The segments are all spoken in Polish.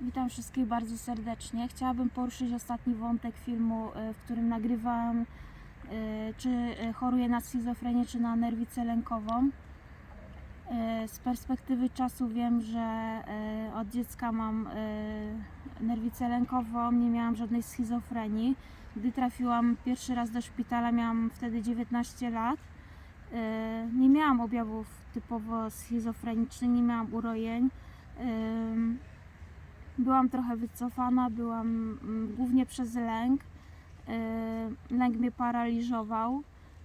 Witam wszystkich bardzo serdecznie. Chciałabym poruszyć ostatni wątek filmu, e, w którym nagrywałam, e, czy e, choruję na schizofrenię, czy na nerwicę lękową. Z perspektywy czasu wiem, że od dziecka mam nerwicę lękową, nie miałam żadnej schizofrenii. Gdy trafiłam pierwszy raz do szpitala, miałam wtedy 19 lat. Nie miałam objawów typowo schizofrenicznych, nie miałam urojeń. Byłam trochę wycofana, byłam mm, głównie przez lęk. E, Lęk mnie paraliżował,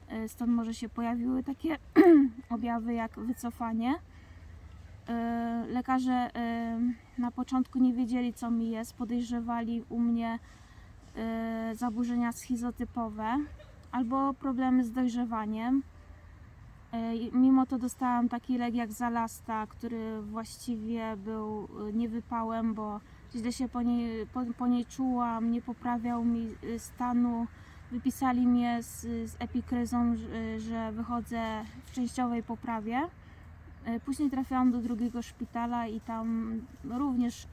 e, stąd może się pojawiły takie objawy jak wycofanie. E, Lekarze na początku nie wiedzieli, co mi jest, podejrzewali u mnie zaburzenia schizotypowe albo problemy z dojrzewaniem. E, Mimo to dostałam taki lek jak Zalasta, który właściwie był e, niewypałem, bo źle się po niej, po, po niej czułam, nie poprawiał mi e, stanu. Wypisali mnie z, z epikryzą, że, wychodzę w częściowej poprawie. Później trafiłam do drugiego szpitala i tam również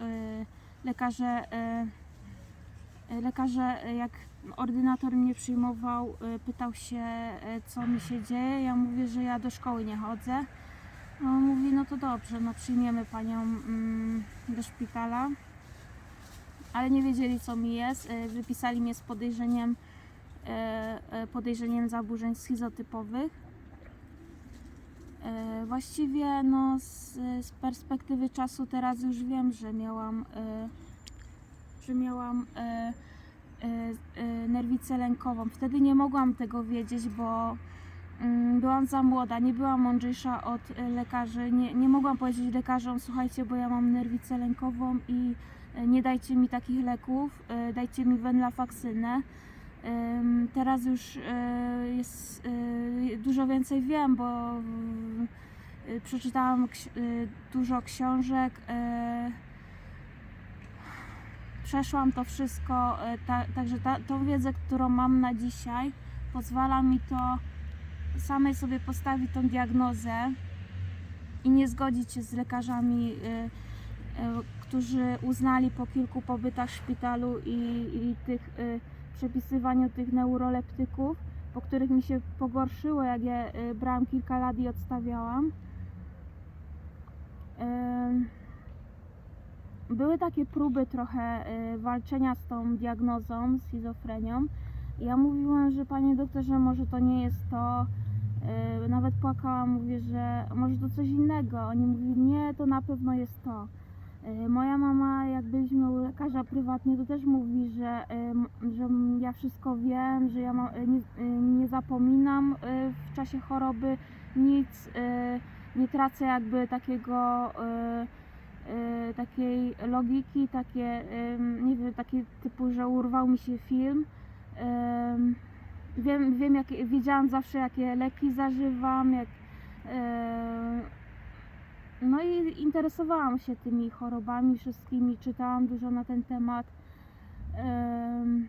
lekarze, lekarze jak ordynator mnie przyjmował, e, pytał się, e, co mi się dzieje. Ja mówię, że ja do szkoły nie chodzę. No, mówi, no to dobrze, no przyjmiemy panią mm, do szpitala. Ale nie wiedzieli, co mi jest. E, Wypisali mnie z podejrzeniem, podejrzeniem zaburzeń schizotypowych. Właściwie no, z, z perspektywy czasu teraz już wiem, że miałam, że miałam nerwicę lękową. Wtedy nie mogłam tego wiedzieć, bo mm, byłam za młoda, nie byłam mądrzejsza od e, lekarzy. Nie, nie mogłam powiedzieć lekarzom, słuchajcie, bo ja mam nerwicę lękową i nie dajcie mi takich leków, dajcie mi venlafaksynę. Ym, Teraz już jest dużo więcej wiem, bo przeczytałam dużo książek. Przeszłam to wszystko, e, ta, także ta, tą wiedzę, którą mam na dzisiaj, pozwala mi to samej sobie postawić tą diagnozę i nie zgodzić się z lekarzami, e, e, którzy uznali po kilku pobytach w szpitalu i, i tych e, przepisywaniu tych neuroleptyków, po których mi się pogorszyło, jak je y, brałam kilka lat i odstawiałam. Ym, Były takie próby trochę y, walczenia z tą diagnozą, schizofrenią. Ja mówiłam, że panie doktorze, może to nie jest to. Y, Nawet płakałam, mówię, że może to coś innego. Oni mówili, nie, to na pewno jest to. Y, Moja mama, jak byliśmy u lekarza prywatnie, to też mówi, że, że ja wszystko wiem, że ja nie, nie zapominam w czasie choroby nic, nie tracę jakby takiego, takiej logiki, takie, nie wiem, takie typu, że urwał mi się film. Wiem, wiem jak, wiedziałam zawsze jakie leki zażywam, jak, y, no i interesowałam się tymi chorobami wszystkimi, czytałam dużo na ten temat. Em,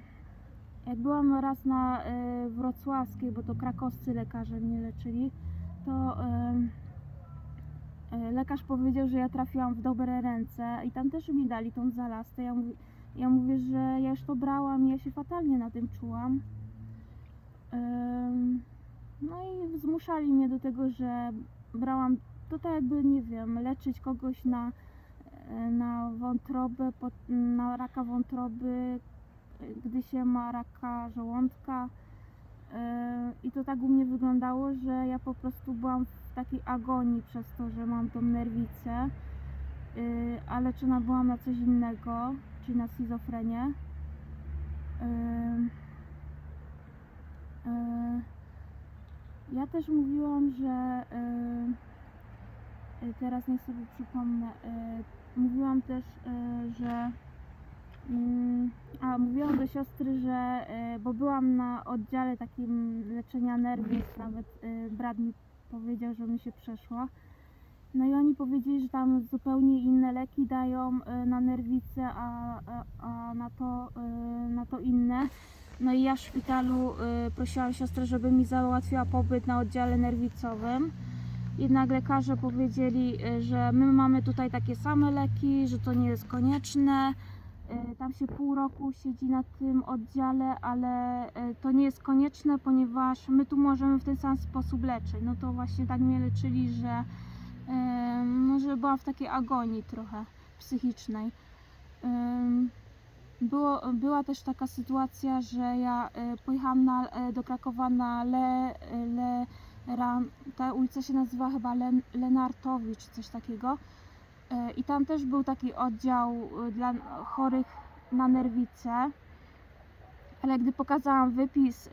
Jak byłam raz na e, wrocławskiej, bo to krakowscy lekarze mnie leczyli, to lekarz powiedział, że ja trafiłam w dobre ręce i tam też mi dali tą zalastę. Ja, mówi, ja mówię, że ja już to brałam i ja się fatalnie na tym czułam. No i zmuszali mnie do tego, że brałam to tak jakby, nie wiem, leczyć kogoś na, e, na wątrobę, na raka wątroby, e, gdy się ma raka żołądka. E, I to tak u mnie wyglądało, że ja po prostu byłam w takiej agonii przez to, że mam tą nerwicę, e, a leczona byłam na coś innego, czyli na schizofrenię. E, Ja też mówiłam, że teraz niech sobie przypomnę. Mówiłam też, że a mówiłam do siostry, że e, bo byłam na oddziale takim leczenia nerwic, nawet e, brat mi powiedział, że mi się przeszła. No i oni powiedzieli, że tam zupełnie inne leki dają e, na nerwice, a, a, a na, to, na to inne. No i ja w szpitalu prosiłam siostrę, żeby mi załatwiła pobyt na oddziale nerwicowym. jednak lekarze powiedzieli, że my mamy tutaj takie same leki, że to nie jest konieczne. Y, Tam się pół roku siedzi na tym oddziale, ale y, to nie jest konieczne, ponieważ my tu możemy w ten sam sposób leczyć. No to właśnie tak mnie leczyli, że, no, że byłam w takiej agonii trochę psychicznej. Było, była też taka sytuacja, że ja y, pojechałam na, do Krakowa na Le, Le, Ran, ta ulica się nazywa chyba Len, Lenartowicz, coś takiego. Y, I tam też był taki oddział y, dla chorych na nerwice. Ale gdy pokazałam wypis y,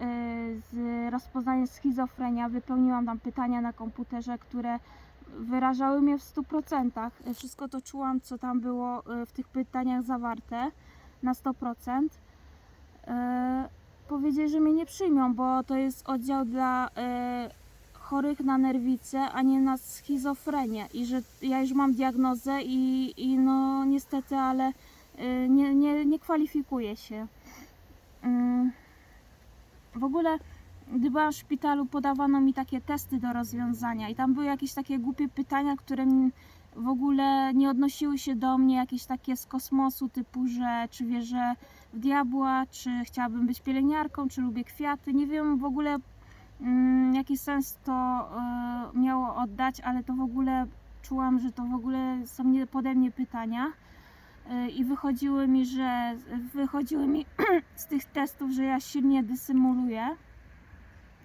z rozpoznania schizofrenia, wypełniłam tam pytania na komputerze, które wyrażały mnie w 100%. Y, Wszystko to czułam, co tam było w tych pytaniach zawarte na 100%. E, powiedzieli, że mnie nie przyjmą, bo to jest oddział dla e, chorych na nerwice, a nie na schizofrenię i że ja już mam diagnozę i, i no niestety, ale e, nie, nie, nie kwalifikuję się. Mm. W ogóle, gdy byłam w szpitalu, podawano mi takie testy do rozwiązania i tam były jakieś takie głupie pytania, które w ogóle nie odnosiły się do mnie, jakieś takie z kosmosu, typu, że czy wierzę w diabła, czy chciałabym być pielęgniarką, czy lubię kwiaty. Nie wiem w ogóle mm, jaki sens to y, miało oddać, ale to w ogóle czułam, że to w ogóle są nie pode mnie pytania. Y, I wychodziły mi, że wychodziły mi z tych testów, że ja silnie dysymuluję.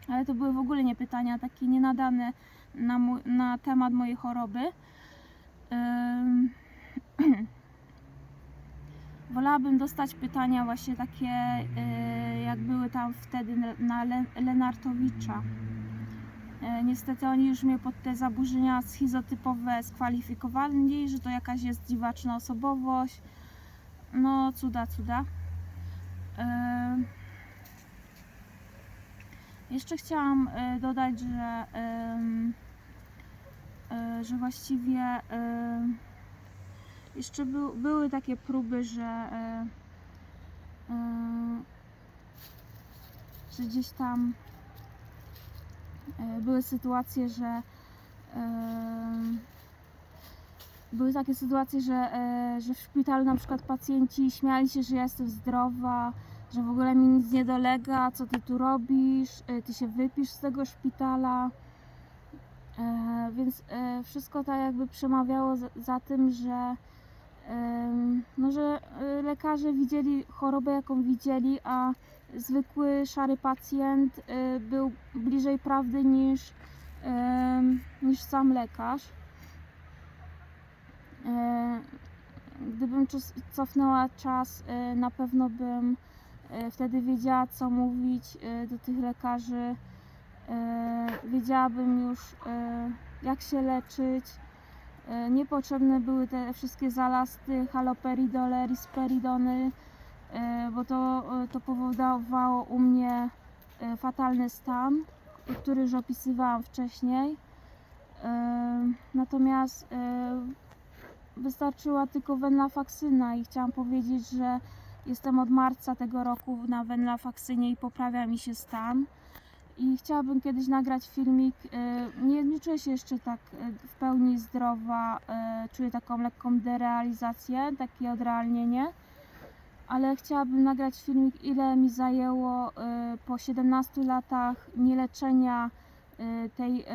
Ale to były w ogóle nie pytania takie nienadane na, na temat mojej choroby. Wolałabym dostać pytania właśnie takie, y, jak były tam wtedy na- na Le- Lenartowicza. Y, Niestety oni już mnie pod te zaburzenia schizotypowe skwalifikowali, że to jakaś jest dziwaczna osobowość. No, cuda, cuda. Y, Jeszcze chciałam dodać, że, że właściwie jeszcze był, były takie próby, że, y, y, że gdzieś tam y, były sytuacje, że y, były takie sytuacje, że, y, że w szpitalu na przykład pacjenci śmiali się, że ja jestem zdrowa, że w ogóle mi nic nie dolega, co ty tu robisz, ty się wypisz z tego szpitala. E, więc e, wszystko tak jakby przemawiało za, za tym, że, no, że e, lekarze widzieli chorobę, jaką widzieli, a zwykły szary pacjent e, był bliżej prawdy niż, niż sam lekarz. E, Gdybym cofnęła czas, na pewno bym wtedy wiedziała, co mówić do tych lekarzy. Wiedziałabym już, jak się leczyć. E, Niepotrzebne były te wszystkie zalasty, haloperidole, risperidony, e, bo to, e, to powodowało u mnie fatalny stan, który już opisywałam wcześniej. Natomiast wystarczyła tylko venlafaksyna i chciałam powiedzieć, że jestem od marca tego roku na venlafaksynie i poprawia mi się stan. I chciałabym kiedyś nagrać filmik. y, Nie, nie czuję się jeszcze tak y, w pełni zdrowa, y, czuję taką lekką derealizację, takie odrealnienie. Ale chciałabym nagrać filmik, ile mi zajęło po 17 latach nieleczenia tej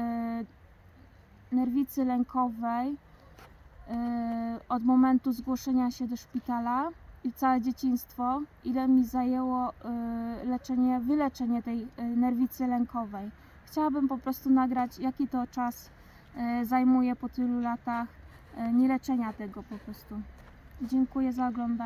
nerwicy lękowej od momentu zgłoszenia się do szpitala i całe dzieciństwo, ile mi zajęło y, leczenie, wyleczenie tej y, nerwicy lękowej. Chciałabym po prostu nagrać, jaki to czas y, zajmuje po tylu latach nieleczenia tego po prostu. Dziękuję za oglądanie.